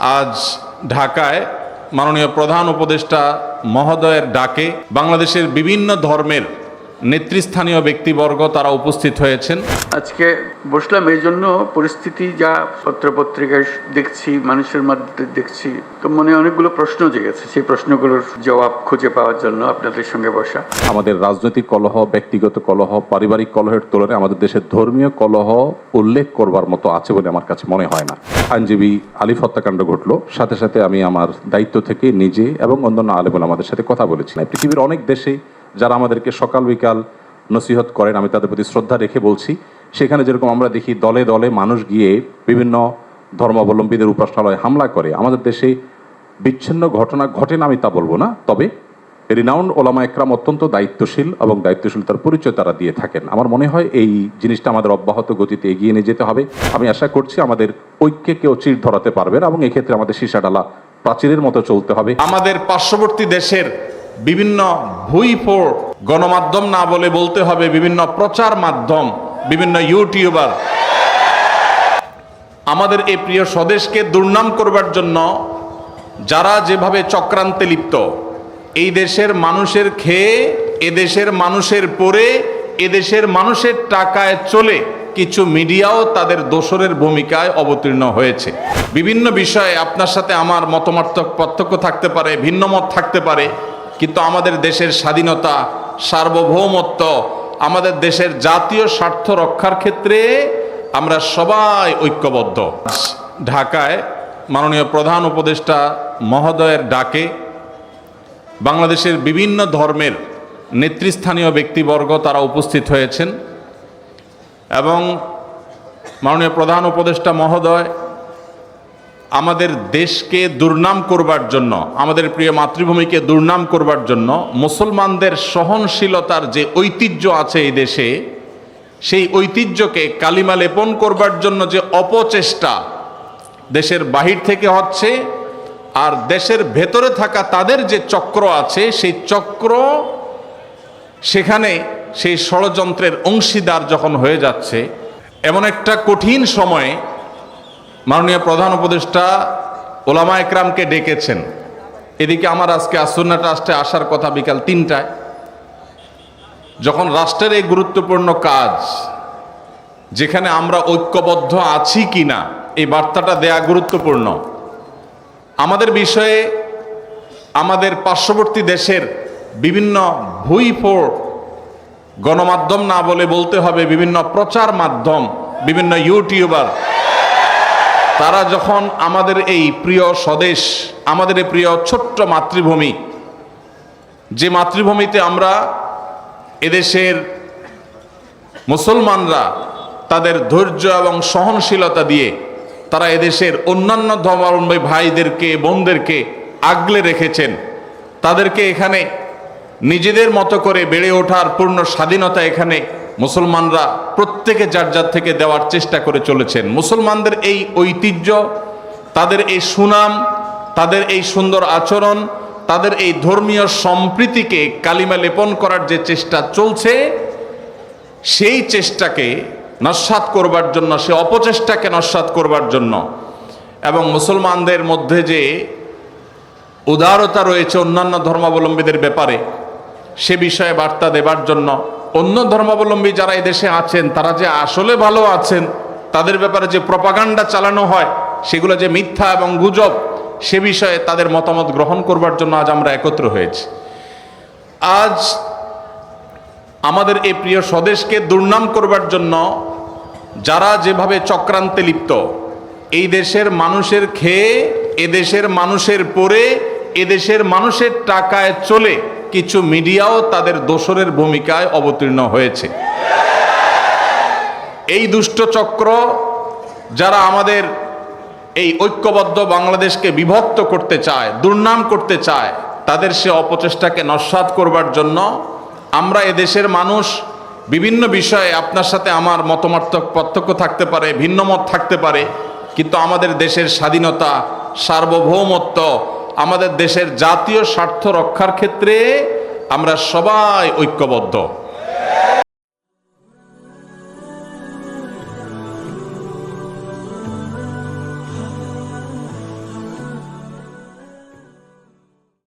আজ ঢাকায় মাননীয় প্রধান উপদেষ্টা মহোদয়ের ডাকে বাংলাদেশের বিভিন্ন ধর্মের নেতৃস্থানীয় ব্যক্তিবর্গ তারা উপস্থিত হয়েছেন। আজকে বসলাম এই জন্য পরিস্থিতি যা পত্রপত্রিকায় দেখছি মানুষের মধ্যে দেখছি তো মনে অনেকগুলো প্রশ্ন জেগেছে। সেই প্রশ্নগুলোর জবাব খুঁজে পাওয়ার জন্য আপনাদের সঙ্গে বসা। আমাদের রাজনৈতিক কলহ ব্যক্তিগত কলহ পারিবারিক কলহের তুলনায় আমাদের দেশের ধর্মীয় কলহ উল্লেখ করবার মতো আছে বলে আমার কাছে মনে হয় না। আইনজীবী আলিফ হত্যাকাণ্ড ঘটলো। সাথে সাথে আমি আমার দায়িত্ব থেকে নিজে এবং অন্যান্য আলেবুল আমাদের সাথে কথা বলেছি। পৃথিবীর অনেক দেশে যারা আমাদেরকে সকাল বিকাল নসিহত করেন, আমি তাদের প্রতি শ্রদ্ধা রেখে বলছি, সেখানে যেরকম আমরা দেখি দলে দলে মানুষ গিয়ে বিভিন্ন ধর্মাবলম্বীদের উপাসনালয়ে হামলা করে, আমাদের দেশে বিচ্ছিন্ন ঘটনা ঘটে না, আমি তা বলব না, তবে রিনাউন্ড ওলামা একরাম অত্যন্ত দায়িত্বশীল এবং দায়িত্বশীলতার পরিচয় তারা দিয়ে থাকেন। আমার মনে হয় এই জিনিসটা আমাদের অব্যাহত গতিতে এগিয়ে নিয়ে যেতে হবে। আমি আশা করছি আমাদের ঐক্যে কেউ চির ধরাতে পারবে না এবং এক্ষেত্রে আমাদের সীসাডালা প্রাচীরের মতো চলতে হবে। আমাদের পার্শ্ববর্তী দেশের বিভিন্ন ভুইফোর গণমাধ্যম না বলে বলতে হবে, বিভিন্ন প্রচার মাধ্যম, বিভিন্ন ইউটিউবার। আমাদের এই প্রিয় স্বদেশকে দুর্নাম করবার জন্য যারা যেভাবে চক্রান্তে লিপ্ত, এই দেশের মানুষের খেয়ে এদেশের মানুষের পরে এদেশের মানুষের টাকায় চলে কিছু মিডিয়াও তাদের দোসরের ভূমিকায় অবতীর্ণ হয়েছে। বিভিন্ন বিষয়ে আপনার সাথে আমার মতমার্থক পার্থক্য থাকতে পারে ভিন্ন মত থাকতে পারে। কিন্তু আমাদের দেশের স্বাধীনতা, সার্বভৌমত্ব, আমাদের দেশের জাতীয় স্বার্থ রক্ষার ক্ষেত্রে আমরা সবাই ঐক্যবদ্ধ। ঢাকায় মাননীয় প্রধান উপদেষ্টা মহোদয়ের ডাকে বাংলাদেশের বিভিন্ন ধর্মের নেতৃস্থানীয় ব্যক্তিবর্গ তারা উপস্থিত হয়েছেন এবং মাননীয় প্রধান উপদেষ্টা মহোদয় আমাদের দেশকে দুর্নাম করবার জন্য, আমাদের প্রিয় মাতৃভূমিকে দুর্নাম করবার জন্য, মুসলমানদের সহনশীলতার যে ঐতিহ্য আছে এই দেশে, সেই ঐতিহ্যকে কালিমা লেপন করবার জন্য যে অপচেষ্টা দেশের বাহির থেকে হচ্ছে আর দেশের ভেতরে থাকা তাদের যে চক্র আছে, সেই চক্র সেখানে সেই ষড়যন্ত্রের অংশীদার যখন হয়ে যাচ্ছে, এমন একটা কঠিন সময়ে মাননীয় প্রধান উপদেষ্টা ওলামা একরামকে ডেকেছেন। এদিকে আমার আজকে আসন্না ট্রাস্টে আসার কথা বিকাল তিনটায়। যখন রাষ্ট্রের এই গুরুত্বপূর্ণ কাজ, যেখানে আমরা ঐক্যবদ্ধ আছি কি না এই বার্তাটা দেয়া গুরুত্বপূর্ণ। আমাদের বিষয়ে আমাদের পার্শ্ববর্তী দেশের বিভিন্ন ভুইফোর গণমাধ্যম না বলে বলতে হবে, বিভিন্ন প্রচার মাধ্যম, বিভিন্ন ইউটিউবার তারা যখন আমাদের এই প্রিয় স্বদেশ, আমাদের এই প্রিয় ছোট্ট মাতৃভূমি, যে মাতৃভূমিতে আমরা এদেশের মুসলমানরা তাদের ধৈর্য এবং সহনশীলতা দিয়ে তারা এদেশের অন্যান্য ধর্মাবলম্বী ভাইদেরকে, বোনদেরকে আগলে রেখেছেন, তাদেরকে এখানে নিজেদের মতো করে বেড়ে ওঠার পূর্ণ স্বাধীনতা এখানে মুসলমানরা প্রত্যেকে যার যার থেকে দেওয়ার চেষ্টা করে চলেছেন। মুসলমানদের এই ঐতিহ্য, তাদের এই সুনাম, তাদের এই সুন্দর আচরণ, তাদের এই ধর্মীয় সম্প্রীতিকে কালিমা লেপন করার যে চেষ্টা চলছে, সেই চেষ্টাকে নস্বাত করবার জন্য, সে অপচেষ্টাকে নস্বাত করবার জন্য এবং মুসলমানদের মধ্যে যে উদারতা রয়েছে অন্যান্য ধর্মাবলম্বীদের ব্যাপারে, সে বিষয়ে বার্তা দেবার জন্য অন্য ধর্মাবলম্বী যারা দেশে আছেন, তারা যে আসলে ভালো আছেন, তাদের ব্যাপারে যে প্রপাগান্ডা চালানো হয়, সেগুলো যে মিথ্যা এবং গুজব, সে বিষয়ে তাদের মতামত গ্রহণ করবার জন্য আজ আমরা একত্র হয়েছি। আজ আমাদের এই প্রিয় স্বদেশকে দুর্নাম করবার জন্য যারা যেভাবে চক্রান্তে লিপ্ত, এই দেশের মানুষের খেয়ে এদেশের মানুষের পরে এদেশের মানুষের টাকায় চলে কিছু মিডিয়াও তাদের দোসরের ভূমিকায় অবতীর্ণ হয়েছে। এই দুষ্ট চক্র যারা আমাদের এই ঐক্যবদ্ধ বাংলাদেশকে বিভক্ত করতে চায়, দুর্নাম করতে চায়, তাদের সে অপচেষ্টাকে নস্বাত করবার জন্য আমরা এদেশের মানুষ বিভিন্ন বিষয়ে আপনার সাথে আমার মতমার্থক পার্থক্য থাকতে পারে ভিন্ন মত থাকতে পারে, কিন্তু আমাদের দেশের স্বাধীনতা সার্বভৌমত্ব আমাদের দেশের জাতীয় স্বার্থ রক্ষার ক্ষেত্রে আমরা সবাই ঐক্যবদ্ধ।